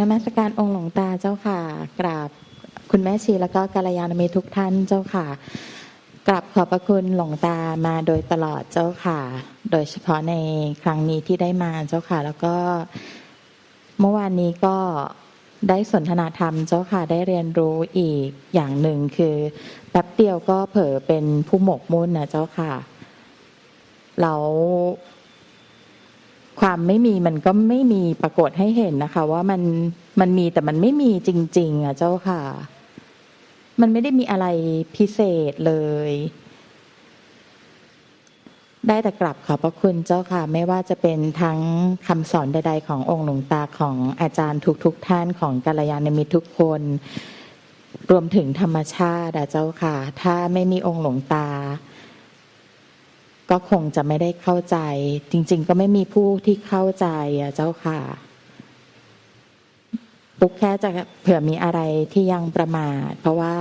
นมัสการองค์หลวงตาเจ้าค่ะ กราบคุณแม่ชีแล้วก็กัลยาณมิตรทุกท่านเจ้าค่ะกราบขอบพระคุณหลวงตามาโดยตลอดเจ้าค่ะ โดยเฉพาะในครั้งนี้ที่ได้มาเจ้าค่ะ แล้วก็เมื่อวานนี้ก็ได้สนทนาธรรมเจ้าค่ะได้เรียนรู้อีกอย่างหนึ่งคือแป๊บเดียวก็เผลอเป็นผู้หมกมุ่นนะเจ้าค่ะแล้ว ความไม่มีมันก็ไม่มีปรากฏให้เห็นนะคะ ว่ามันมันมีแต่มันไม่มีจริง ๆ อะ เจ้าค่ะ มันไม่ได้มีอะไรพิเศษเลย ได้แต่กลับขอบพระคุณเจ้าค่ะ ไม่ว่าจะเป็นทั้งคำสอนใด ๆ ขององค์หลวงตาของอาจารย์ทุกๆทท่านของกัลยาณมิตรทุกคน รวมถึงธรรมชาติอะเจ้าค่ะ ถ้าไม่มีองค์หลวงตา ก็คงจะไม่ได้เข้าใจ จริง ๆ ก็ไม่มีผู้ที่เข้าใจอะเจ้าค่ะปุ๊กแค่จะเผื่อมีอะไรที่ยังประมาทเพราะว่า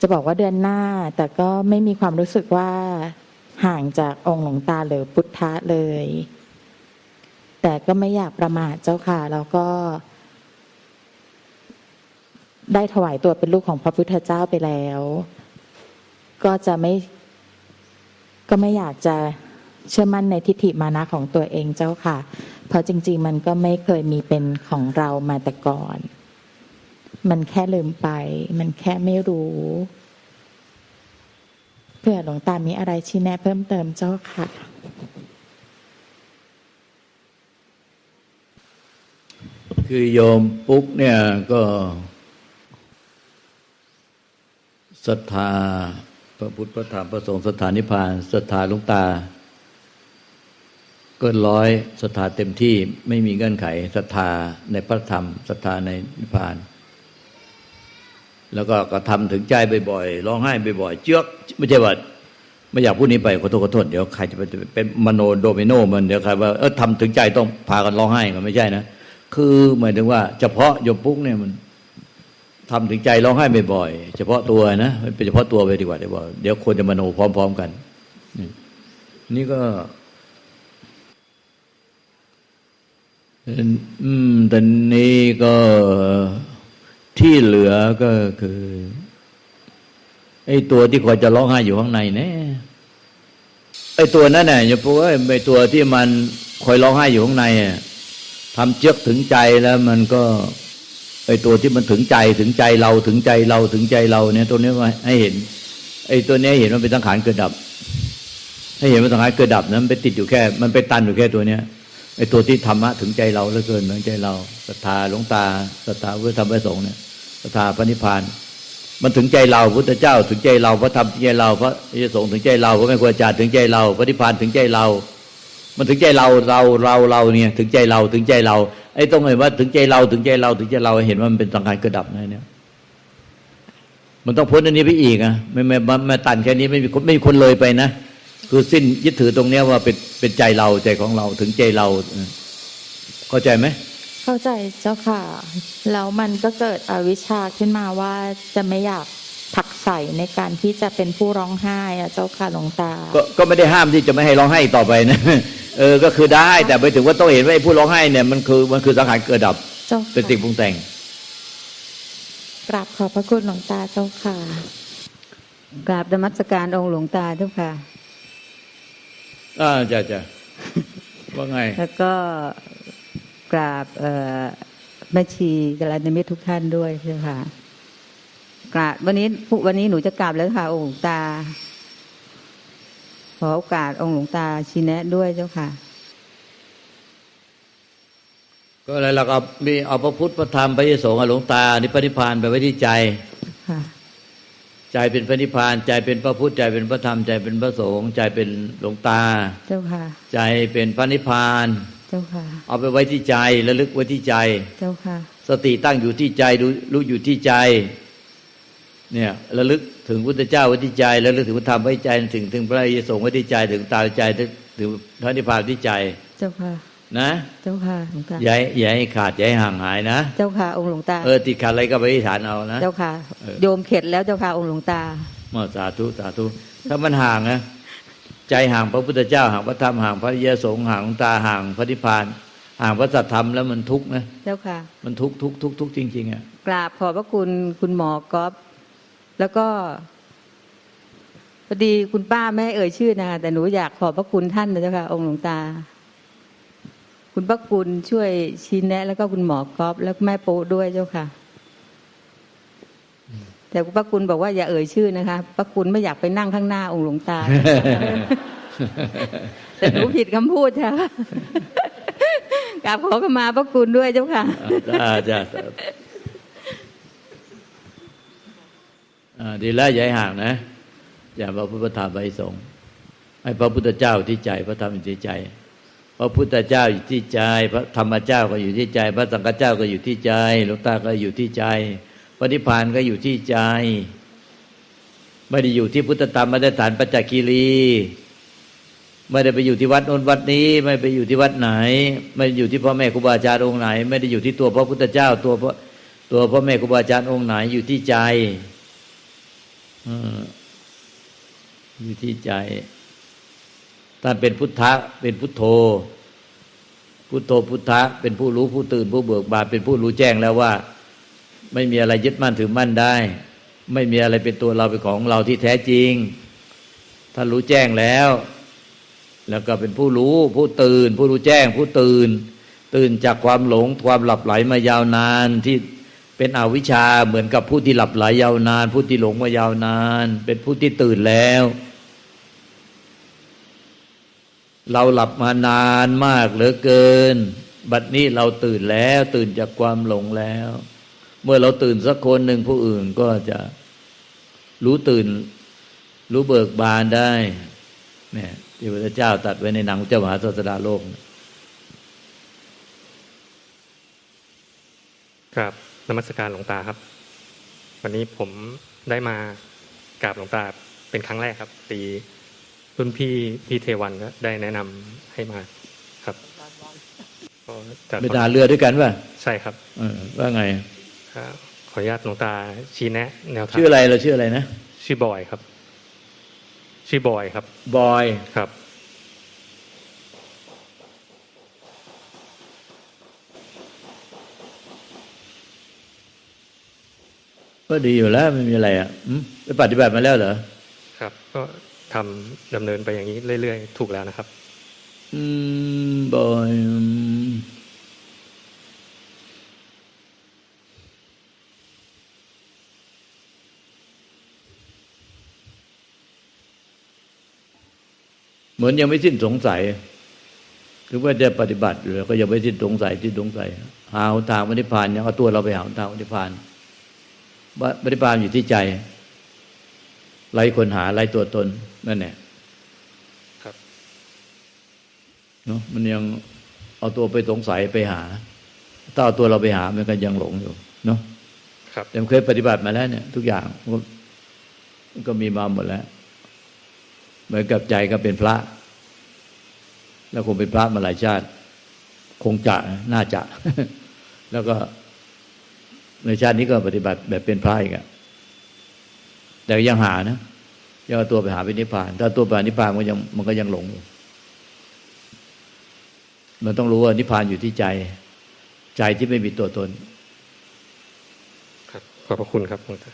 จะบอกว่าเดือนหน้า แต่ก็ไม่มีความรู้สึกว่าห่างจากองค์หลวงตาหรือพุทธะเลย แต่ก็ไม่อยากประมาทเจ้าค่ะ แล้วก็ ได้ถวายตัวเป็นลูกของพระพุทธเจ้าไปแล้ว ก็จะไม่ ก็ไม่อยากจะเชื่อมั่นในทิฏฐิมานะของตัวเองเจ้าค่ะ เพราะจริง ๆ มันก็ไม่เคยมีเป็นของเรามาแต่ก่อน มันแค่ลืมไป มันแค่ไม่รู้ เพื่อหลวงตามีอะไรชี้แนะเพิ่มเติมเจ้าค่ะ คือโยมปุ๊กเนี่ยก็ศรัทธา ระพุทธพระธรรมพระสงฆ์ศรัทธานิพานศรัทธาหลวงตา เก็ร้อยศรัทธาเต็มที่ไม่มีเงื่อนไขศรัทธาในพระธรรมศรัทธาในนิพพาน แล้วก็กระทำถึงใจบ่อยๆร้องไห้บ่อยๆเจือกไม่ใช่ว่าไม่อยากพูดนี้ไปขอโทษขอโทษเดี๋ยวใครจะไปเป็นมโนโดมิโนมันเดี๋ยวใครว่าเออทำถึงใจต้องพากันร้องไห้มันไม่ใช่นะคือหมายถึงว่า เฉพาะโยมปุ๊กเนี่ยมัน ทำถึงใจร้องไห้บ่อยๆเฉพาะตัวนะเป็นเฉพาะตัวไปดีกว่าเดี๋ยวเดี๋ยวคนจะมโนพร้อม ๆ กันนี่ก็อืมแต่นี้ก็ที่เหลือก็คือ ไอ้ตัวที่คอยจะร้องไห้อยู่ข้างในแน่ไอ้ตัวนั้นน่ะอย่าพูดว่าไอ้ตัวที่มันคอยร้องไห้อยู่ข้างในทำเจือกถึงใจแล้วมันก็ ไอ้ตัวที่มันถึงใจถึงใจเราถึงใจเราถึงใจเราเนี่ยตัวนี้ว่าให้เห็น ไอ้ตัวนี้เห็นมันเป็นสังขารเกิดดับ ให้เห็นว่าสังขารเกิดดับนั้นไปติดอยู่แค่ มันไปตันอยู่แค่ตัวเนี้ยไอ้ตัวที่ธรรมะถึงใจเราเหลือเกินถึงใจเราศรัทธาหลวงตาศรัทธาพระธรรมพระสงฆ์เนี่ยศรัทธาพระนิพพาน มันถึงใจเราพุทธเจ้าถึงใจเราพระธรรมถึงใจเราพระยสงฆ์ถึงใจเราพระแม่ครูอาจารย์ถึงใจเราพระนิพพานถึงใจเรา มันถึงใจเราเราเราเราเนี่ยถึงใจเราถึงใจเรา ไอ้ตรงไหนว่าถึงใจเราถึงใจเราถึงใจเราเห็นว่ามันเป็นสังขารเกิดดับนะเนี่ยมันต้องพ้นอันนี้ไปอีกอะไม่ไม่ไม่ไม่ตันแค่นี้ไม่มีคนไม่มีคนเลยไปนะคือสิ้นยึดถือตรงเนี้ยว่าเป็นเป็นใจเราใจของเราถึงใจเรา เข้าใจไหมเข้าใจเจ้าค่ะ แล้วมันก็เกิดอวิชชาขึ้นมาว่าจะไม่อยากผักใส่ในการที่จะเป็นผู้ร้องไห้อะเจ้าค่ะหลวงตา ก็ก็ไม่ได้ห้ามที่จะไม่ให้ร้องไห้ต่อไปนะ เออก็คือได้แต่ไปถึงว่าต้องเห็นว่าไอ้ผู้ร้องไห้เนี่ยมันคือมันคือสังขารเกิดดับเจ้าเป็นสิ่งปรุค่ะงแต่งกราบขอบพระคุณหลวงตาเจ้าค่ะกราบนมัสการองค์หลวงตาเจ้าค่ะอ่าจ้ะจ้ะว่าไง แล้วก็กราบเอ่อแม่ชีกัลยาณมิตรทุกท่านด้วยเจ้าค่ะกราบวันนี้วันนี้หนูจะกราบแล้วค่ะองค์หลวงตาข อโอกาสองค์หลวงตาชี้แนะด้วยเจ้าค่ะ ก็อะไรเราก็มีเอาพระพุทธพระธรรมพระยสงฆ์หลวงตานิพพนิพพานไปไว้ที่ใจค่ะใจเป็นพระนิพพานใจเป็นพระพุทธใจเป็นพระธรรมใจเป็นพระสงฆ์ใจเป็นหลวงตา เจ้าค่ะ ใจเป็นพระนิพพานเจ้าค่ะ เอาไปไว้ที่ใจระลึกไว้ที่ใจ เจ้าค่ะ สติตั้งอยู่ที่ใจรู้รู้อยู่ที่ใจ เนี่ยระลึก ถึงพุทธเจ้าไว้ที่ใจระลึกถึงพระธรรมไว้ที่ใจถึงถึงพระอริยสงฆ์ไว้ที่ใจถึงตาใจถึงถึงพระนิพพานที่ใจ เจ้าค่ะนะ เจ้าค่ะหลวงตาอย่าให้อย่าให้ขาดอย่าให้ห่างหายนะ เจ้าค่ะองค์หลวงตา เออติดขัดอะไรก็ไปที่ฐานเอานะ เจ้าค่ะเออโยมเข็ดแล้วเจ้าค่ะองค์หลวงตามาสาธุสาธุ ถ้ามันห่างนะใจห่างพระพุทธเจ้าห่างพระธรรมห่างพระอริยสงฆ์ห่างหลวงตาห่างพระนิพพานห่างพระสัทธรรมแล้วมันทุกข์นะ เจ้าค่ะ มันทุกข์ทุกข์ทุกข์ทุกข์จริงๆอะ กราบขอบพระคุณคุณหมอก๊อฟ แล้วก็พอดีคุณป้าไม่ให้เอ่ยชื่อนะคะแต่หนูอยากขอบพระคุณท่านนะเจ้าค่ะ องค์หลวงตา คุณพระคุณช่วยชี้แนะ แล้วก็คุณหมอก๊อฟแล้วก็แม่ปูด้วยเจ้าค่ะ แต่คุณพระคุณบอกว่าอย่าเอ่ยชื่อนะคะพระคุณไม่อยากไปนั่งข้างหน้าองค์หลวงตาแต่หนูผิดคำพูดค่ะกราบขอขมาพระคุณด้วยเจ้าค่ะอ่าจ้าจ้าอ่า ดีแล้วอย่าห่างนะ อย่าพระพุทธธรรมไปสงให้พระพุทธเจ้าอยู่ที่ใจ พระธรรมอยู่ที่ใจ พระพุทธเจ้าอยู่ที่ใจ พระธรรมเจ้าก็อยู่ที่ใจ พระสังฆเจ้าก็อยู่ที่ใจหลวงตาก็อยู่ที่ใจพระนิพพานก็อยู่ที่ใจ ไม่ได้อยู่ที่พุทธธรรมไม่ได้ฐานปัจจคีรีไม่ได้ไปอยู่ที่วัดโน้นวัดนี้ ไม่ไปอยู่ที่วัดไหน ไม่ได้อยู่ที่พ่อแม่ครูบาอาจารย์องค์ไหน ไม่ได้อยู่ที่ตัวพระพุทธเจ้าตัวพระตัวพ่อแม่ครูบาอาจารย์องค์ไหนอยู่ที่ใจ อยู่ที่ใจท่าเป็นพุทธะเป็นพุทโธ พุทโธพุทธะเป็นผู้รู้ผู้ตื่นผู้เบิกบานเป็นผู้รู้แจ้งแล้วว่า ไม่มีอะไรยึดมั่นถือมั่นได้ ไม่มีอะไรเป็นตัวเราเป็นของเราที่แท้จริงท่านรู้แจ้งแล้ว แล้วก็เป็นผู้รู้ผู้ตื่น ผู้รู้แจ้ง ผู้ตื่น ตื่นจากความหลงความหลับไหลมายาวนานที่ เป็นอวิชชาเหมือนกับผู้ที่หลับไหลยาวนาน ผู้ที่หลงมายาวนาน เป็นผู้ที่ตื่นแล้ว เราหลับมานานมากเหลือเกิน บัดนี้เราตื่นแล้ว ตื่นจากความหลงแล้ว เมื่อเราตื่นสักคนหนึ่งผู้อื่นก็จะรู้ตื่น รู้เบิกบานได้เนี่ยที่พระเจ้าตัดไว้ในหนังเจ้ามหาศาสดาโลกกับ นมัสการหลวงตาครับ วันนี้ผมได้มากราบหลวงตาเป็นครั้งแรกครับตีรุ่นพี่พี่เทวันก็ได้แนะนำให้มาครับก็จะไปทหารเรือด้วยกันป่ะใช่ครับเออว่าไงครับขออนุญาตหลวงตาชี้แนะ แนวทางชื่ออะไรเราชื่ออะไรนะ ชื่อบอยครับ ชื่อบอยครับ บอยครับ ก็ดีอยู่แล้วไม่มีอะไรอะอืมไปปฏิบัติมาแล้วเหรอครับ ก็ทำดำเนินไปอย่างนี้เรื่อยๆ ถูกแล้วนะครับ อืมบอยอืมเหมือนยังไม่สิ้นสงสัยคือว่าจะปฏิบัติอยู่แล้วก็ยังไม่สิ้นสงสัยที่สงสัย หาหนทางปฏิพานยังเอาตัวเราไปหาหนทางปฏิพานว่า ปฏิพานอยู่ที่ใจไร้คนหาไร้ตัวตนนั่นแหละครับเนาะมันยังเอาตัวไปสงสัยไปหาถ้าเอาตัวเราไปหามันก็ยังหลงอยู่ เนาะครับแต่มันเคยปฏิบัติมาแล้วเนี่ย ทุกอย่างมันก็มันก็มีมาหมดแล้ว เหมือนกับใจก็เป็นพระ แล้วคงเป็นพระมาหลายชาติ คงจะน่าจะ แล้วก็ ในชาตินี้ก็ปฏิบัติแบบเป็นพระอีกอะแต่ยังหานะยังเอาตัวไปหาเป็นนิพพาน ถ้าตัวไปนิพพานมันยังมันก็ยังหลงอยู่มันต้องรู้ว่านิพพานอยู่ที่ใจ ใจที่ไม่มีตัวตน ครับ ขอบพระคุณครับหลวงตา